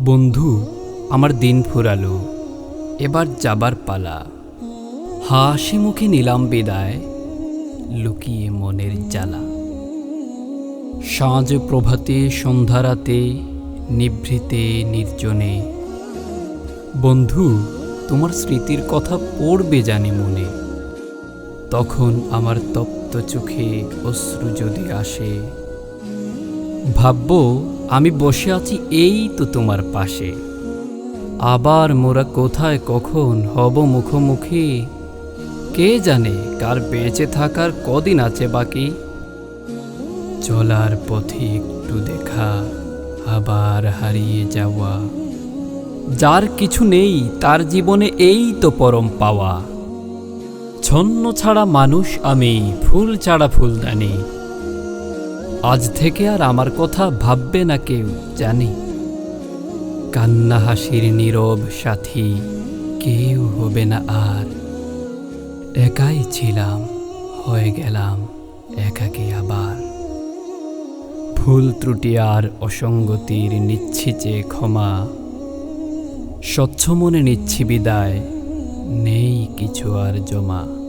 বন্ধু, আমার দিন ফুরালো, এবার যাবার পালা। হাসি মুখে নিলাম বিদায়, লুকিয়ে মনের জ্বালা। সাঁঝ প্রভাতে সন্ধ্যারাতে নিভৃতে, নির্জনে। বন্ধু, তোমার স্মৃতির কথা পড়বে জানি মনে। তখন আমার তপ্ত চোখে অশ্রু যদি আসে। ভাবব আমি বসে আছি এই তো তোমার পাশে। আবার মোরা কোথায়, কখন হব মুখোমুখি? কে জানে কার বেঁচে থাকার কদিন আছে বাকি? চলার পথে একটু দেখা, আবার হারিয়ে যাওয়া। যার কিছু নেই, তার জীবনে এই তো পরম পাওয়া। ছন্ন ছাড়া মানুষ আমি, ফুল ছাড়া ফুলদানি। আজ থেকে আর আমার কথা ভাববে না কেউ, জানি। কান্না হাসির নীরব সাথী, কেউ হবে না আর। একাই ছিলাম, হয়ে গেলাম, একাকে আবার। ভুল ত্রুটি আর অসঙ্গতির নিচ্ছি যে ক্ষমা। স্বচ্ছ মনে নিচ্ছি বিদায়, নেই কিছু আর জমা।